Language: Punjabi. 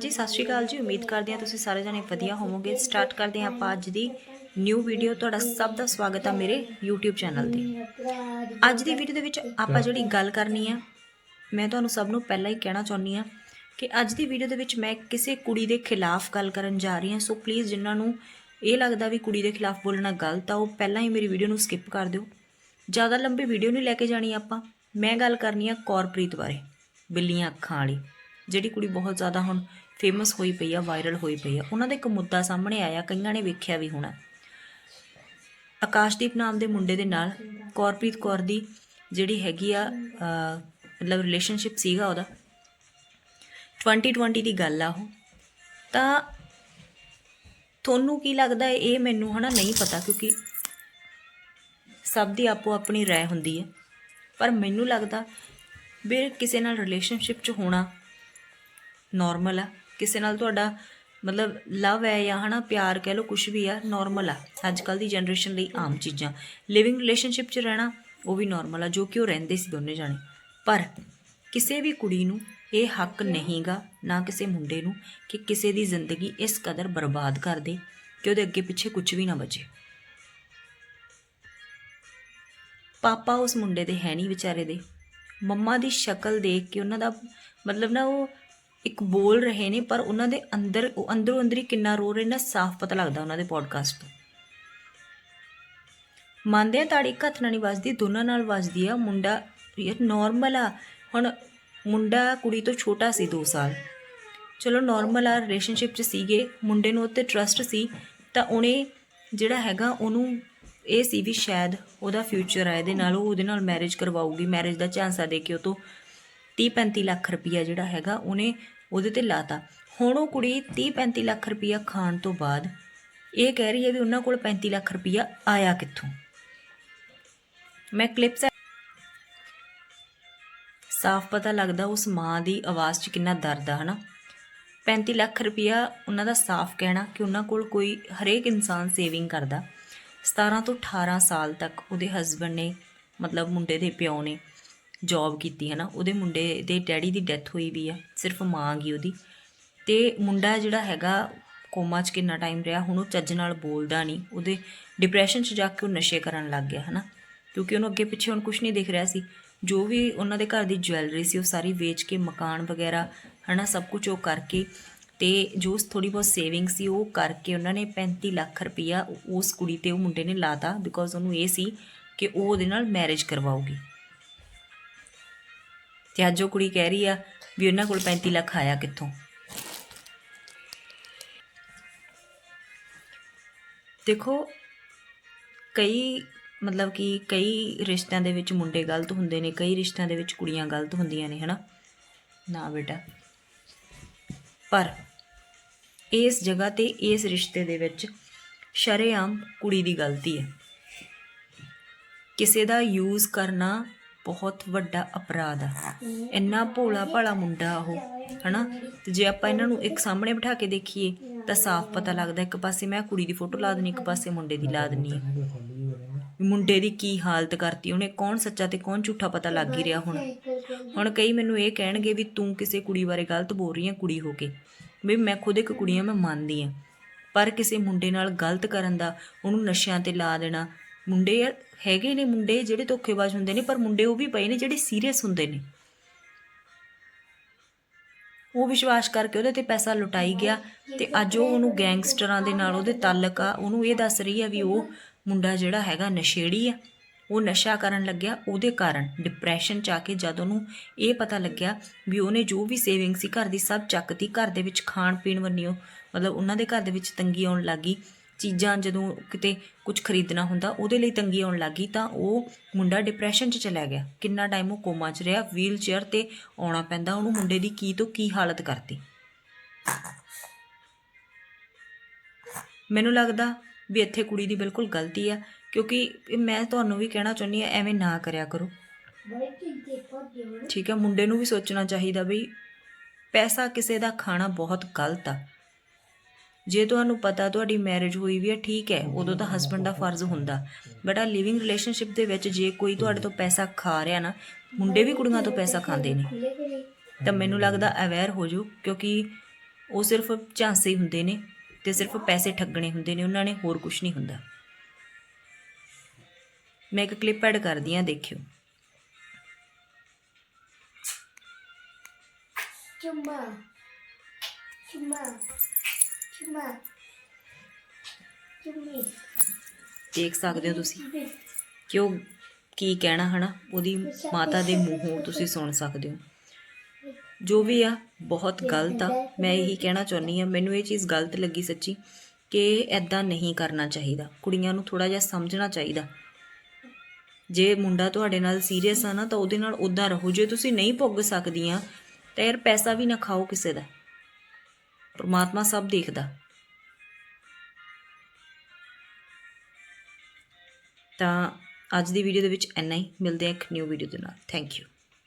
ਜੀ, ਸਤਿ ਸ਼੍ਰੀ ਅਕਾਲ ਜੀ। ਉਮੀਦ ਕਰਦੇ ਹਾਂ ਤੁਸੀਂ ਸਾਰੇ ਜਣੇ ਵਧੀਆ ਹੋਵੋਗੇ। ਸਟਾਰਟ ਕਰਦੇ ਹਾਂ ਆਪਾਂ ਅੱਜ ਦੀ ਨਿਊ ਵੀਡੀਓ ਤੁਹਾਡਾ ਸਭ ਦਾ ਸਵਾਗਤ ਆ ਮੇਰੇ YouTube ਚੈਨਲ ਤੇ। ਅੱਜ ਦੀ ਵੀਡੀਓ ਦੇ ਵਿੱਚ ਆਪਾਂ ਜਿਹੜੀ ਗੱਲ ਕਰਨੀ ਆ, ਮੈਂ ਤੁਹਾਨੂੰ ਸਭ ਨੂੰ ਪਹਿਲਾਂ ਹੀ ਕਹਿਣਾ ਚਾਹੁੰਦੀ ਆ ਕਿ ਅੱਜ ਦੀ ਵੀਡੀਓ ਦੇ ਵਿੱਚ ਮੈਂ ਕਿਸੇ ਕੁੜੀ ਦੇ ਖਿਲਾਫ ਗੱਲ ਕਰਨ ਜਾ ਰਹੀ ਹਾਂ। ਸੋ ਪਲੀਜ਼ ਜਿਨ੍ਹਾਂ ਨੂੰ ਇਹ ਲੱਗਦਾ ਵੀ ਕੁੜੀ ਦੇ ਖਿਲਾਫ ਬੋਲਣਾ ਗਲਤ ਆ, ਉਹ ਪਹਿਲਾਂ ਹੀ ਮੇਰੀ ਵੀਡੀਓ ਨੂੰ ਸਕਿਪ ਕਰ ਦਿਓ। ਜ਼ਿਆਦਾ ਲੰਬੀ ਵੀਡੀਓ ਨਹੀਂ ਲੈ ਕੇ ਜਾਣੀ ਆਪਾਂ। ਮੈਂ ਗੱਲ ਕਰਨੀ ਆ ਕੌਰਪ੍ਰੀਤ ਬਾਰੇ, ਬਿੱਲੀਆਂ ਅੱਖਾਂ ਵਾਲੀ, ਜਿਹੜੀ ਕੁੜੀ ਬਹੁਤ ਜ਼ਿਆਦਾ ਹੁਣ ਫੇਮਸ ਹੋਈ ਪਈ ਆ ਵਾਇਰਲ ਹੋਈ ਪਈ ਆ। ਉਹਨਾਂ ਦਾ ਇੱਕ ਮੁੱਦਾ ਸਾਹਮਣੇ ਆਇਆ, ਕਈਆਂ ਨੇ ਵੇਖਿਆ ਵੀ ਹੋਣਾ। ਆਕਾਸ਼ਦੀਪ ਨਾਮ ਦੇ ਮੁੰਡੇ ਦੇ ਨਾਲ ਕੌਰਪ੍ਰੀਤ ਕੌਰ ਦੀ ਜਿਹੜੀ ਹੈਗੀ ਆ ਮਤਲਬ ਰਿਲੇਸ਼ਨਸ਼ਿਪ ਸੀਗਾ ਉਹਦਾ। 2020 ਦੀ ਗੱਲ ਆ ਉਹ। ਤਾਂ ਤੁਹਾਨੂੰ ਕੀ ਲੱਗਦਾ ਹੈ ਇਹ ਮੈਨੂੰ ਹਨਾ ਨਹੀਂ ਪਤਾ, ਕਿਉਂਕਿ ਸਭ ਦੀ ਆਪੋ ਆਪਣੀ ਰਾਏ ਹੁੰਦੀ ਹੈ ਪਰ ਮੈਨੂੰ ਲੱਗਦਾ, ਵੀ ਕਿਸੇ ਨਾਲ ਰਿਲੇਸ਼ਨਸ਼ਿਪ 'ਚ ਹੋਣਾ ਨਾਰਮਲ ਆ। ਕਿਸੇ ਨਾਲ ਤੁਹਾਡਾ ਮਤਲਬ ਲਵ ਹੈ ਜਾਂ ਹਨਾ, ਪਿਆਰ ਕਹਿ ਲਓ ਕੁਝ ਵੀ ਆ ਨਾਰਮਲ ਆ। ਅੱਜ ਕੱਲ ਦੀ ਜਨਰੇਸ਼ਨ ਲਈ ਆਮ ਚੀਜ਼ਾਂ। ਲਿਵਿੰਗ ਰਿਲੇਸ਼ਨਸ਼ਿਪ 'ਚ ਰਹਿਣਾ, ਉਹ ਵੀ ਨਾਰਮਲ ਆ, ਜੋ ਕਿ ਉਹ ਰਹਿੰਦੇ ਸੀ ਦੋਨੇ ਜਾਣੇ। ਪਰ ਕਿਸੇ ਵੀ ਕੁੜੀ ਨੂੰ ਇਹ ਹੱਕ ਨਹੀਂਗਾ, ਨਾ ਕਿਸੇ ਮੁੰਡੇ ਨੂੰ, ਕਿ ਕਿਸੇ ਦੀ ਜ਼ਿੰਦਗੀ ਇਸ ਕਦਰ ਬਰਬਾਦ ਕਰ ਦੇ, ਕਿ ਉਹਦੇ ਅੱਗੇ ਪਿੱਛੇ ਕੁਝ ਵੀ ਨਾ ਬਚੇ। ਪਾਪਾ ਉਸ ਮੁੰਡੇ ਦੇ ਹੈ ਨਹੀਂ ਵਿਚਾਰੇ ਦੇ। ਮੰਮਾ ਦੀ ਸ਼ਕਲ ਦੇਖ ਕੇ ਉਹਨਾਂ ਦਾ ਮਤਲਬ ਨਾ ਉਹ ਇੱਕ ਬੋਲ ਰਹੇ ਨੇ, ਪਰ ਉਹਨਾਂ ਦੇ ਅੰਦਰ, ਉਹ ਅੰਦਰੋਂ ਅੰਦਰੀ ਕਿੰਨਾ ਰੋ ਰਹੇ ਨੇ, ਸਾਫ਼ ਪਤਾ ਲੱਗਦਾ ਉਹਨਾਂ ਦੇ ਪੋਡਕਾਸਟ ਤੋਂ। ਮੰਨਦੇ ਆ, ਤਾੜੀ ਇੱਕ ਹੱਥ ਨਾਲ ਨਹੀਂ ਵੱਜਦੀ, ਦੋਨਾਂ ਨਾਲ ਵੱਜਦੀ ਆ। ਮੁੰਡਾ ਯਾਰ ਨਾਰਮਲ ਆ। ਹੁਣ ਮੁੰਡਾ ਕੁੜੀ ਤੋਂ ਛੋਟਾ ਸੀ 2 ਸਾਲ। ਚਲੋ ਨਾਰਮਲ ਆ ਰਿਲੇਸ਼ਨਸ਼ਿਪ 'ਚ ਸੀਗੇ। ਮੁੰਡੇ ਨੂੰ ਉੱਤੇ ਟਰਸਟ ਸੀ। ਤਾਂ ਉਹਨੇ ਜਿਹੜਾ ਹੈਗਾ, ਉਹਨੂੰ ਇਹ ਸੀ ਵੀ ਸ਼ਾਇਦ ਉਹਦਾ ਫਿਊਚਰ ਆ, ਇਹਦੇ ਨਾਲ ਉਹ ਉਹਦੇ ਨਾਲ ਮੈਰਿਜ ਕਰਵਾਊਗੀ। ਮੈਰਿਜ ਦਾ ਝਾਂਸਾ ਦੇ ਕੇ ਉਹ ਤੋਂ 30 35 ਲੱਖ ਰੁਪਈਆ ਜਿਹੜਾ ਹੈਗਾ ਉਹਨੇ ਉਹਦੇ ਤੇ ਲਾਤਾ। ਹੁਣ ਉਹ ਕੁੜੀ 30 35 ਲੱਖ ਰੁਪਈਆ ਖਾਣ ਤੋਂ ਬਾਅਦ ਇਹ ਕਹਿ ਰਹੀ ਹੈ ਵੀ ਉਹਨਾਂ ਕੋਲ 35 ਲੱਖ ਰੁਪਈਆ ਆਇਆ ਕਿੱਥੋਂ? ਮੈਂ ਕਲਿੱਪਸ ਸਾਫ਼ ਪਤਾ ਲੱਗਦਾ ਉਸ ਮਾਂ ਦੀ ਆਵਾਜ਼ 'ਚ ਕਿੰਨਾ ਦਰਦ ਆ, ਹਨਾ? 35 ਲੱਖ ਰੁਪਇਆ ਉਹਨਾਂ ਦਾ ਸਾਫ਼ ਕਹਿਣਾ ਕਿ ਉਹਨਾਂ ਕੋਲ ਕੋਈ ਹਰੇਕ ਇਨਸਾਨ ਸੇਵਿੰਗ ਕਰਦਾ। 17 ਤੋਂ 18 ਸਾਲ ਤੱਕ ਉਹਦੇ ਹਸਬੰਡ ਨੇ, ਮਤਲਬ ਮੁੰਡੇ ਦੇ ਪਿਓ ਨੇ ਜੌਬ ਕੀਤੀ ਹੈ ਨਾ ਉਹਦੇ ਮੁੰਡੇ ਦੇ ਡੈਡੀ ਦੀ ਡੈਥ ਹੋਈ ਵੀ ਆ, ਸਿਰਫ ਮਾਂ ਗਈ ਉਹਦੀ। ਤੇ ਮੁੰਡਾ ਜਿਹੜਾ ਹੈਗਾ, ਕੋਮਾ 'ਚ ਕਿੰਨਾ ਟਾਈਮ ਰਿਹਾ, ਹੁਣ ਉਹ ਚੱਜ ਨਾਲ ਬੋਲਦਾ ਨਹੀਂ ਉਹਦੇ ਡਿਪਰੈਸ਼ਨ 'ਚ ਜਾ ਕੇ ਉਹ ਨਸ਼ੇ ਕਰਨ ਲੱਗ ਗਿਆ, ਹਨਾ। ਕਿਉਂਕਿ ਉਹਨੂੰ ਅੱਗੇ ਪਿੱਛੇ ਹੁਣ ਕੁਝ ਨਹੀਂ ਦਿਖ ਰਿਹਾ ਸੀ। ਜੋ ਵੀ ਉਹਨਾਂ ਦੇ ਘਰ ਦੀ ਜਵੈਲਰੀ ਸੀ, ਉਹ ਸਾਰੀ ਵੇਚ ਕੇ, ਮਕਾਨ ਵਗੈਰਾ, ਹਨਾ, ਸਭ ਕੁਝ ਉਹ ਕਰਕੇ, ਤੇ ਜੋ ਥੋੜੀ ਬਹੁਤ ਸੇਵਿੰਗ ਸੀ, ਉਹ ਕਰਕੇ ਉਹਨਾਂ ਨੇ 35 ਲੱਖ ਰੁਪਇਆ ਉਸ ਕੁੜੀ ਤੇ ਉਹ ਮੁੰਡੇ ਨੇ ਲਾਤਾ ਬਿਕੋਜ਼ ਉਹਨੂੰ ਇਹ ਸੀ ਕਿ ਉਹ ਉਹਦੇ ਨਾਲ ਮੈਰਿਜ ਕਰਵਾਉਗੀ ਤੇ ਅੱਜ ਉਹ ਕੁੜੀ ਕਹਿ ਰਹੀ ਆ ਵੀ ਉਹਨਾਂ ਕੋਲ 35 ਲੱਖ ਆਇਆ ਕਿੱਥੋਂ। ਦੇਖੋ, ਕਈ ਮਤਲਬ ਕਿ ਕਈ ਰਿਸ਼ਤਿਆਂ ਦੇ ਵਿੱਚ ਮੁੰਡੇ ਗਲਤ ਹੁੰਦੇ ਨੇ, ਕਈ ਰਿਸ਼ਤਿਆਂ ਦੇ ਵਿੱਚ ਕੁੜੀਆਂ ਗਲਤ ਹੁੰਦੀਆਂ ਨੇ, ਹਨਾ? ਨਾ ਬੇਟਾ। ਪਰ ਇਸ ਜਗ੍ਹਾ ਤੇ, ਇਸ ਰਿਸ਼ਤੇ ਦੇ ਵਿੱਚ ਸ਼ਰੇਆਮ ਕੁੜੀ ਦੀ ਗਲਤੀ ਹੈ। ਕਿਸੇ ਦਾ ਯੂਜ਼ ਕਰਨਾ ਬਹੁਤ ਵੱਡਾ ਅਪਰਾਧ ਆ। ਇੰਨਾ ਭੋਲਾ ਭਾਲਾ ਮੁੰਡਾ ਉਹ, ਹਨਾ? ਤੇ ਜੇ ਆਪਾਂ ਇਹਨਾਂ ਨੂੰ ਇੱਕ ਸਾਹਮਣੇ ਬਿਠਾ ਕੇ ਦੇਖੀਏ, ਤਾਂ ਸਾਫ਼ ਪਤਾ ਲੱਗਦਾ ਇੱਕ ਪਾਸੇ ਮੈਂ ਕੁੜੀ ਦੀ ਫੋਟੋ ਲਾ ਦਿੰਨੀ ਇੱਕ ਪਾਸੇ ਮੁੰਡੇ ਦੀ ਲਾ ਦਿੰਨੀ ਆ। ਮੁੰਡੇ ਦੀ ਕੀ ਹਾਲਤ ਕਰਤੀ, ਉਹਨੇ ਕੌਣ ਸੱਚਾ ਤੇ ਕੌਣ ਝੂਠਾ ਪਤਾ ਲੱਗ ਹੀ ਰਿਹਾ ਹੁਣ? ਹੁਣ ਕਈ ਮੈਨੂੰ ਇਹ ਕਹਿਣਗੇ ਵੀ ਤੂੰ ਕਿਸੇ ਕੁੜੀ ਬਾਰੇ ਗਲਤ ਬੋਲ ਰਹੀ ਹੈ ਕੁੜੀ ਹੋ ਕੇ। ਵੀ ਮੈਂ ਖੁਦ ਇੱਕ ਕੁੜੀ ਆ, ਮੈਂ ਮੰਨਦੀ ਹਾਂ ਪਰ ਕਿਸੇ ਮੁੰਡੇ ਨਾਲ ਗਲਤ ਕਰਨ ਦਾ ਉਹਨੂੰ ਨਸ਼ਿਆਂ ਤੇ ਲਾ ਦੇਣਾ, ਮੁੰਡੇ ਹੈਗੇ ਨੇ ਮੁੰਡੇ, ਜਿਹੜੇ ਧੋਖੇਬਾਜ਼ ਹੁੰਦੇ ਨੇ, ਪਰ ਮੁੰਡੇ ਉਹ ਵੀ ਪਏ ਨੇ ਜਿਹੜੇ ਸੀਰੀਅਸ ਹੁੰਦੇ ਨੇ। ਉਹ ਵਿਸ਼ਵਾਸ ਕਰਕੇ ਉਹਦੇ ਤੇ ਪੈਸਾ ਲੁਟਾਈ ਗਿਆ ਤੇ ਅੱਜ ਉਹ ਉਹਨੂੰ ਗੈਂਗਸਟਰਾਂ ਦੇ ਨਾਲ ਉਹਦੇ ਤਾਲਕ ਆ। ਉਹਨੂੰ ਇਹ ਦੱਸ ਰਹੀ ਆ ਵੀ ਉਹ ਮੁੰਡਾ ਜਿਹੜਾ ਹੈਗਾ ਨਸ਼ੇੜੀ ਆ। ਉਹ ਨਸ਼ਾ ਕਰਨ ਲੱਗਿਆ, ਉਹਦੇ ਕਾਰਨ ਡਿਪਰੈਸ਼ਨ ਚ ਆ ਕੇ ਜਦ ਉਹਨੂੰ ਇਹ ਪਤਾ ਲੱਗਿਆ ਵੀ ਉਹਨੇ ਜੋ ਵੀ ਸੇਵਿੰਗ ਸੀ, ਘਰ ਦੀ ਸਭ ਚੱਕਤੀ, ਘਰ ਦੇ ਵਿੱਚ ਖਾਣ ਪੀਣ ਵੰਨਿਓ, ਮਤਲਬ ਉਹਨਾਂ ਦੇ ਘਰ ਦੇ ਵਿੱਚ ਤੰਗੀ ਆਉਣ ਲੱਗੀ ਚੀਜ਼ਾਂ ਜਦੋਂ ਕਿਤੇ ਕੁਝ ਖਰੀਦਣਾ ਹੁੰਦਾ, ਉਹਦੇ ਲਈ ਤੰਗੀ ਆਉਣ ਲੱਗੀ ਤਾਂ ਉਹ ਮੁੰਡਾ ਡਿਪਰੈਸ਼ਨ 'ਚ ਚਲਾ ਗਿਆ। ਕਿੰਨਾ ਟਾਈਮ ਉਹ ਕੋਮਾ 'ਚ ਰਿਹਾ ਵੀਲ ਚੇਅਰ ਤੇ ਆਉਣਾ ਪੈਂਦਾ, ਉਹਨੂੰ ਮੁੰਡੇ ਦੀ ਕੀ ਤੋਂ ਕੀ ਹਾਲਤ ਕਰਤੀ। ਮੈਨੂੰ ਲੱਗਦਾ ਵੀ ਇੱਥੇ ਕੁੜੀ ਦੀ ਬਿਲਕੁਲ ਗਲਤੀ ਆ, ਕਿਉਂਕਿ ਮੈਂ ਤੁਹਾਨੂੰ ਵੀ ਕਹਿਣਾ ਚਾਹੁੰਦੀ ਆ ਐਵੇਂ ਨਾ ਕਰਿਆ ਕਰੋ। ਠੀਕ ਹੈ ਮੁੰਡੇ ਨੂੰ ਵੀ ਸੋਚਣਾ ਚਾਹੀਦਾ ਵੀ ਪੈਸਾ ਕਿਸੇ ਦਾ ਖਾਣਾ ਬਹੁਤ ਗਲਤ ਆ। ਜੇ ਤੁਹਾਨੂੰ ਪਤਾ ਤੁਹਾਡੀ ਮੈਰਿਜ ਹੋਈ ਵੀ ਹੈ ਠੀਕ ਹੈ ਉਦੋਂ ਤਾਂ ਹਸਬੰਡ ਦਾ ਫਰਜ਼ ਹੁੰਦਾ। ਬਟ ਆ ਲਿਵਿੰਗ ਰਿਲੇਸ਼ਨਸ਼ਿਪ ਦੇ ਵਿੱਚ ਜੇ ਕੋਈ ਤੁਹਾਡੇ ਤੋਂ ਪੈਸਾ ਖਾ ਰਿਹਾ ਨਾ ਮੁੰਡੇ ਵੀ ਕੁੜੀਆਂ ਤੋਂ ਪੈਸਾ ਖਾਂਦੇ ਨੇ। ਤਾਂ ਮੈਨੂੰ ਲੱਗਦਾ ਅਵੇਅਰ ਹੋ ਜਾਓ ਕਿਉਂਕਿ ਉਹ ਸਿਰਫ ਝਾਂਸੇ ਹੁੰਦੇ ਨੇ ਤੇ ਸਿਰਫ ਪੈਸੇ ਠੱਗਣੇ ਹੁੰਦੇ ਨੇ ਉਹਨਾਂ ਨੇ ਹੋਰ ਕੁਝ ਨਹੀਂ ਹੁੰਦਾ। ਮੈਂ ਇੱਕ ਕਲਿੱਪ ਐਡ ਕਰਦੀ ਆ ਦੇਖਿਓ। ਚੁੰਮਾ ਚੁੰਮੀ। ਦੇਖ ਸਕਦੇ ਹੋ ਤੁਸੀਂ ਕਿ ਉਹ ਕੀ ਕਹਿਣਾ ਹਨਾ, ਉਹਦੀ ਮਾਤਾ ਦੇ ਮੂੰਹੋਂ ਤੁਸੀਂ ਸੁਣ ਸਕਦੇ ਹੋ। ਜੋ ਵੀ ਆ, ਬਹੁਤ ਗਲਤ ਆ। ਮੈਂ ਇਹੀ ਕਹਿਣਾ ਚਾਹੁੰਦੀ ਆ ਮੈਨੂੰ ਇਹ ਚੀਜ਼ ਗਲਤ ਲੱਗੀ ਸੱਚੀ ਕਿ ਐਦਾਂ ਨਹੀਂ ਕਰਨਾ ਚਾਹੀਦਾ। ਕੁੜੀਆਂ ਨੂੰ ਥੋੜਾ ਜਿਹਾ ਸਮਝਣਾ ਚਾਹੀਦਾ। ਜੇ ਮੁੰਡਾ ਤੁਹਾਡੇ ਨਾਲ ਸੀਰੀਅਸ ਆ ਨਾ, ਤਾਂ ਉਹਦੇ ਨਾਲ ਉਦਾਂ ਰਹੋ। ਜੇ ਤੁਸੀਂ ਨਹੀਂ ਭੁੱਗ ਸਕਦੀਆਂ, ਤਾਂ ਯਾਰ ਪੈਸਾ ਵੀ ਨਾ ਖਾਓ ਕਿਸੇ ਦਾ। ਪਰਮਾਤਮਾ ਸਭ ਦੇਖਦਾ। ਤਾਂ ਅੱਜ ਦੀ ਵੀਡੀਓ ਦੇ ਵਿੱਚ ਇੰਨਾ ਹੀ। ਮਿਲਦੇ ਹਾਂ ਇੱਕ ਨਿਊ ਵੀਡੀਓ ਦੇ ਨਾਲ। Thank you